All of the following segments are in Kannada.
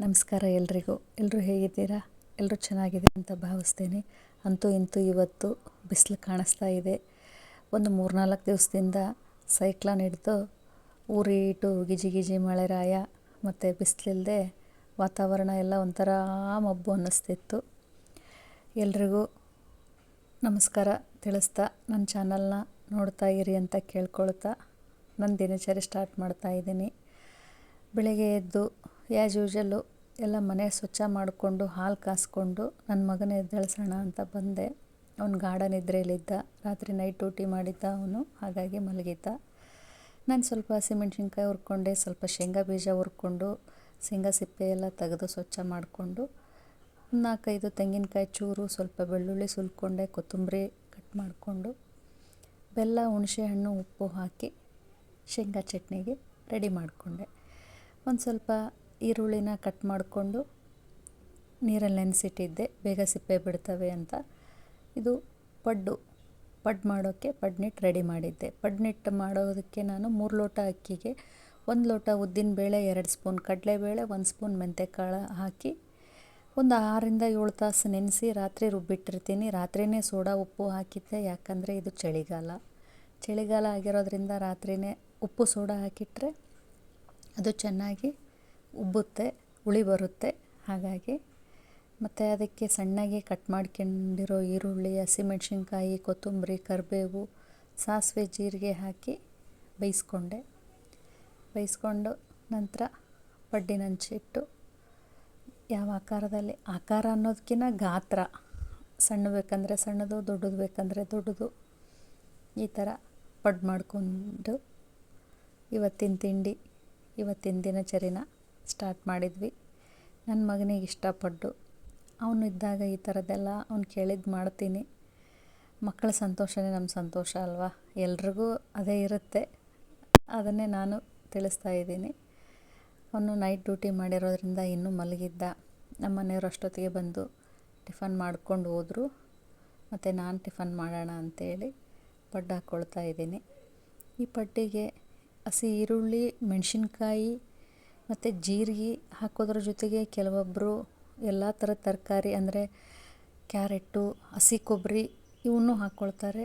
ನಮಸ್ಕಾರ ಎಲ್ರಿಗೂ. ಎಲ್ಲರೂ ಹೇಗಿದ್ದೀರಾ? ಎಲ್ಲರೂ ಚೆನ್ನಾಗಿದೆ ಅಂತ ಭಾವಿಸ್ತೇನೆ. ಅಂತೂ ಇಂತೂ ಇವತ್ತು ಬಿಸಿಲು ಕಾಣಿಸ್ತಾ ಇದೆ. ಒಂದು ಮೂರ್ನಾಲ್ಕು ದಿವಸದಿಂದ ಸೈಕ್ಲಾನ್ ಹಿಡಿದು ಊರಿಟು ಗಿಜಿ ಗಿಜಿ ಮಳೆ ರಾಯ ಮತ್ತು ಬಿಸಿಲಿಲ್ಲದೆ ವಾತಾವರಣ ಎಲ್ಲ ಒಂಥರ ಮಬ್ಬು ಅನ್ನಿಸ್ತಿತ್ತು. ಎಲ್ರಿಗೂ ನಮಸ್ಕಾರ ತಿಳಿಸ್ತಾ, ನನ್ನ ಚಾನಲ್ನ ನೋಡ್ತಾ ಇರಿ ಅಂತ ಕೇಳ್ಕೊಳ್ತಾ, ನನ್ನ ದಿನಚರಿ ಸ್ಟಾರ್ಟ್ ಮಾಡ್ತಾ ಇದ್ದೀನಿ. ಬೆಳಗ್ಗೆ ಎದ್ದು ಆ್ಯಸ್ ಯೂಶಲ್ಲು ಎಲ್ಲ ಮನೆ ಸ್ವಚ್ಛ ಮಾಡಿಕೊಂಡು ಹಾಲು ಕಾಸ್ಕೊಂಡು ನನ್ನ ಮಗನ ಎದ್ದೇಳ್ಸೋಣ ಅಂತ ಬಂದೆ. ಅವ್ನು ಗಾಢ ನಿದ್ರೆಯಲ್ಲಿದ್ದ. ರಾತ್ರಿ ನೈಟ್ ಡ್ಯೂಟಿ ಮಾಡಿದ್ದ ಅವನು. ಹಾಗಾಗಿ ಮಲಗಿದ್ದ. ನಾನು ಸ್ವಲ್ಪ ಹಸಿಮೆಣ್ಸಿನ್ಕಾಯಿ ಹುರ್ಕೊಂಡೆ, ಸ್ವಲ್ಪ ಶೇಂಗಾ ಬೀಜ ಹುರ್ಕೊಂಡು, ಶೇಂಗಾ ಸಿಪ್ಪೆ ಎಲ್ಲ ತೆಗೆದು ಸ್ವಚ್ಛ ಮಾಡಿಕೊಂಡು, ನಾಲ್ಕೈದು ತೆಂಗಿನಕಾಯಿ ಚೂರು, ಸ್ವಲ್ಪ ಬೆಳ್ಳುಳ್ಳಿ ಸುಲ್ಕೊಂಡೆ, ಕೊತ್ತಂಬರಿ ಕಟ್ ಮಾಡಿಕೊಂಡು, ಬೆಲ್ಲ, ಹುಣಸೆ ಹಣ್ಣು, ಉಪ್ಪು ಹಾಕಿ, ಶೇಂಗಾ ಚಟ್ನಿಗೆ ರೆಡಿ ಮಾಡಿಕೊಂಡೆ. ಒಂದು ಸ್ವಲ್ಪ ಈರುಳ್ಳಿನ ಕಟ್ ಮಾಡಿಕೊಂಡು ನೀರಲ್ಲಿ ನೆನೆಸಿಟ್ಟಿದ್ದೆ. ಬೇಗ ಸಿಪ್ಪೆ ಬಿಡ್ತವೆ ಅಂತ. ಇದು ಪಡ್ಡು, ಪಡ್ ಮಾಡೋಕ್ಕೆ ಪಡ್ನಿಟ್ಟು ರೆಡಿ ಮಾಡಿದ್ದೆ. ಪಡ್ನಿಟ್ಟು ಮಾಡೋದಕ್ಕೆ ನಾನು ಮೂರು ಲೋಟ ಅಕ್ಕಿಗೆ ಒಂದು ಲೋಟ ಉದ್ದಿನಬೇಳೆ ಎರಡು ಸ್ಪೂನ್ ಕಡಲೆಬೇಳೆ, ಒಂದು ಸ್ಪೂನ್ ಮೆಂತ್ಯಕಾಳು ಹಾಕಿ ಒಂದು ಆರರಿಂದ ಏಳು ತಾಸು ನೆನೆಸಿ ರಾತ್ರಿ ರುಬ್ಬಿಟ್ಟಿರ್ತೀನಿ. ರಾತ್ರಿಯೇ ಸೋಡಾ, ಉಪ್ಪು ಹಾಕಿದ್ದೆ. ಯಾಕಂದರೆ ಇದು ಚಳಿಗಾಲ. ಚಳಿಗಾಲ ಆಗಿರೋದ್ರಿಂದ ರಾತ್ರಿಯೇ ಉಪ್ಪು, ಸೋಡಾ ಹಾಕಿಟ್ರೆ ಅದು ಚೆನ್ನಾಗಿ ಉಬ್ಬುತ್ತೆ, ಹುಳಿ ಬರುತ್ತೆ. ಹಾಗಾಗಿ ಮತ್ತು ಅದಕ್ಕೆ ಸಣ್ಣಗೆ ಕಟ್ ಮಾಡ್ಕೊಂಡಿರೋ ಈರುಳ್ಳಿ ಹಸಿಮೆಣ್ಸಿನ್ಕಾಯಿ ಕೊತ್ತಂಬರಿ, ಕರಿಬೇವು, ಸಾಸಿವೆ ಜೀರಿಗೆ ಹಾಕಿ ಬೇಯಿಸ್ಕೊಂಡೆ. ಬೇಯಿಸ್ಕೊಂಡು ನಂತರ ಪಡ್ಡಿನ ನಂಚಿಟ್ಟು ಯಾವ ಆಕಾರದಲ್ಲಿ, ಆಕಾರ ಅನ್ನೋದಕ್ಕಿಂತ ಗಾತ್ರ. ಸಣ್ಣ ಬೇಕಂದರೆ ಸಣ್ಣದು, ದೊಡ್ಡದು ಬೇಕಂದರೆ ದೊಡ್ಡದು. ಈ ಥರ ಪಡ್ ಮಾಡಿಕೊಂಡು ಇವತ್ತಿನ ತಿಂಡಿ, ಇವತ್ತಿನ ದಿನಚರಿನ ಸ್ಟಾರ್ಟ್ ಮಾಡಿದ್ವಿ. ನನ್ನ ಮಗನಿಗೆ ಇಷ್ಟಪಟ್ಟು. ಅವನು ಇದ್ದಾಗ ಈ ಥರದ್ದೆಲ್ಲ ಅವ್ನು ಕೇಳಿದ್ದು ಮಾಡ್ತೀನಿ. ಮಕ್ಕಳ ಸಂತೋಷವೇ ನಮ್ಮ ಸಂತೋಷ ಅಲ್ವಾ? ಎಲ್ರಿಗೂ ಅದೇ ಇರುತ್ತೆ. ಅದನ್ನೇ ನಾನು ತಿಳಿಸ್ತಾ ಇದ್ದೀನಿ. ಅವನು ನೈಟ್ ಡ್ಯೂಟಿ ಮಾಡಿರೋದ್ರಿಂದ ಇನ್ನೂ ಮಲಗಿದ್ದ. ನಮ್ಮ ಮನೆಯವರು ಅಷ್ಟೊತ್ತಿಗೆ ಬಂದು ಟಿಫನ್ ಮಾಡ್ಕೊಂಡು ಹೋದರು. ಮತ್ತು ನಾನು ಟಿಫನ್ ಮಾಡೋಣ ಅಂಥೇಳಿ ಪಡ್ಡು ಹಾಕ್ಕೊಳ್ತಾ ಇದ್ದೀನಿ. ಈ ಪಡ್ಡಿಗೆ ಹಸಿ ಈರುಳ್ಳಿ, ಮೆಣಸಿನ್ಕಾಯಿ ಮತ್ತು ಜೀರಿಗೆ ಹಾಕೋದ್ರ ಜೊತೆಗೆ ಕೆಲವೊಬ್ಬರು ಎಲ್ಲ ಥರದ ತರಕಾರಿ ಅಂದರೆ ಕ್ಯಾರೆಟ್ಟು, ಹಸಿ ಕೊಬ್ಬರಿ ಇವನ್ನೂ ಹಾಕ್ಕೊಳ್ತಾರೆ.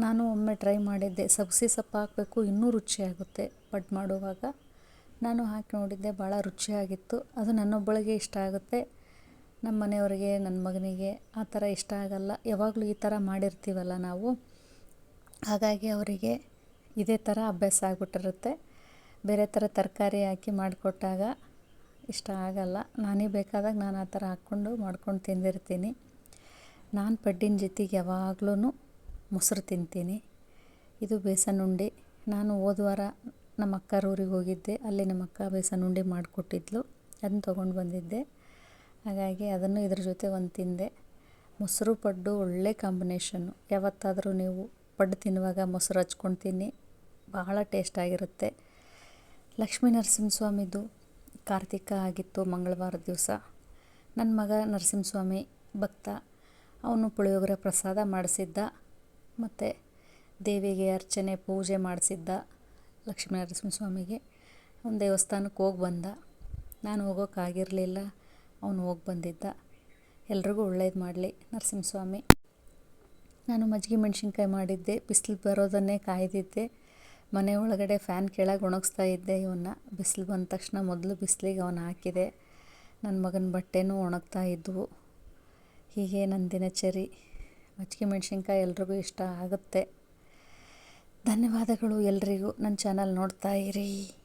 ನಾನು ಒಮ್ಮೆ ಟ್ರೈ ಮಾಡಿದ್ದೆ. ಸಬ್ಸಿ ಸೊಪ್ಪು ಹಾಕಬೇಕು, ಇನ್ನೂ ರುಚಿಯಾಗುತ್ತೆ. ಪಡ್ಡು ಮಾಡುವಾಗ ನಾನು ಹಾಕಿ ನೋಡಿದ್ದೆ, ಭಾಳ ರುಚಿಯಾಗಿತ್ತು. ಅದು ನನ್ನೊಬ್ಬಳಿಗೆ ಇಷ್ಟ ಆಗುತ್ತೆ. ನಮ್ಮ ಮನೆಯವರಿಗೆ, ನನ್ನ ಮಗನಿಗೆ ಆ ಥರ ಇಷ್ಟ ಆಗಲ್ಲ. ಯಾವಾಗಲೂ ಈ ಥರ ಮಾಡಿರ್ತೀವಲ್ಲ ನಾವು. ಹಾಗಾಗಿ ಅವರಿಗೆ ಇದೇ ಥರ ಅಭ್ಯಾಸ ಆಗಿಬಿಟ್ಟಿರುತ್ತೆ. ಬೇರೆ ಥರ ತರಕಾರಿ ಹಾಕಿ ಮಾಡಿಕೊಟ್ಟಾಗ ಇಷ್ಟ ಆಗಲ್ಲ. ನಾನೇ ಬೇಕಾದಾಗ ನಾನು ಆ ಥರ ಹಾಕ್ಕೊಂಡು ಮಾಡ್ಕೊಂಡು ತಿಂದಿರ್ತೀನಿ. ನಾನು ಪಡ್ಡಿನ ಜೊತೆಗೆ ಯಾವಾಗ್ಲೂ ಮೊಸರು ತಿಂತೀನಿ. ಇದು ಬೇಸನ್ ಉಂಡೆ ನಾನು ಹೋದ ವಾರ ನಮ್ಮ ಅಕ್ಕರ ಊರಿಗೆ ಹೋಗಿದ್ದೆ. ಅಲ್ಲಿ ನಮ್ಮ ಅಕ್ಕ ಬೇಸನ್ ಉಂಡೆ ಮಾಡಿಕೊಟ್ಟಿದ್ಲು. ಅದನ್ನ ತೊಗೊಂಡು ಬಂದಿದ್ದೆ. ಹಾಗಾಗಿ ಅದನ್ನು ಇದ್ರ ಜೊತೆ ಒಂದು ತಿಂದೆ. ಮೊಸರು ಪಡ್ಡು ಒಳ್ಳೆ ಕಾಂಬಿನೇಷನ್ನು ಯಾವತ್ತಾದರೂ ನೀವು ಪಡ್ಡು ತಿನ್ನುವಾಗ ಮೊಸರು ಹಚ್ಕೊಂಡು ತಿನ್ನಿ. ಬಹಳ ಟೇಸ್ಟಾಗಿರುತ್ತೆ ಲಕ್ಷ್ಮೀ ನರಸಿಂಹಸ್ವಾಮಿದು ಕಾರ್ತಿಕ ಆಗಿತ್ತು ಮಂಗಳವಾರ ದಿವಸ. ನನ್ನ ಮಗ ನರಸಿಂಹಸ್ವಾಮಿ ಭಕ್ತ. ಅವನು ಪುಳಿಯೋಗರೆ ಪ್ರಸಾದ ಮಾಡಿಸಿದ್ದ. ಮತ್ತು ದೇವಿಗೆ ಅರ್ಚನೆ, ಪೂಜೆ ಮಾಡಿಸಿದ್ದ ಲಕ್ಷ್ಮೀ ನರಸಿಂಹಸ್ವಾಮಿಗೆ. ಅವನ ದೇವಸ್ಥಾನಕ್ಕೆ ಹೋಗಿ ಬಂದ. ನಾನು ಹೋಗೋಕ್ಕಾಗಿರಲಿಲ್ಲ ಅವನು ಹೋಗಿ ಬಂದಿದ್ದ. ಎಲ್ರಿಗೂ ಒಳ್ಳೇದು ಮಾಡಲಿ ನರಸಿಂಹಸ್ವಾಮಿ. ನಾನು ಮಜ್ಜಿಗೆ ಮೆಣಸಿನ್ಕಾಯಿ ಮಾಡಿದ್ದೆ. ಬಿಸಿಲು ಬರೋದನ್ನೇ ಕಾಯ್ದಿದ್ದೆ. ಮನೆ ಒಳಗಡೆ ಫ್ಯಾನ್ ಕೆಳಗೆ ಒಣಗಿಸ್ತಾ ಇದ್ದೆ. ಇವನ್ನ ಬಿಸಿಲು ಬಂದ ತಕ್ಷಣ ಮೊದಲು ಬಿಸಿಲಿಗೆ ಅವನ್ನ ಹಾಕಿದೆ. ನನ್ನ ಮಗನ ಬಟ್ಟೆನೂ ಒಣಗ್ತಾ ಇದ್ವು. ಹೀಗೆ ನನ್ನ ದಿನಚರಿ. ಮಜ್ಜಿಗೆ ಮೆಣಸಿನ್ಕಾಯಿ ಎಲ್ರಿಗೂ ಇಷ್ಟ ಆಗುತ್ತೆ. ಧನ್ಯವಾದಗಳು ಎಲ್ರಿಗೂ. ನನ್ನ ಚಾನಲ್ ನೋಡ್ತಾ ಇರಿ.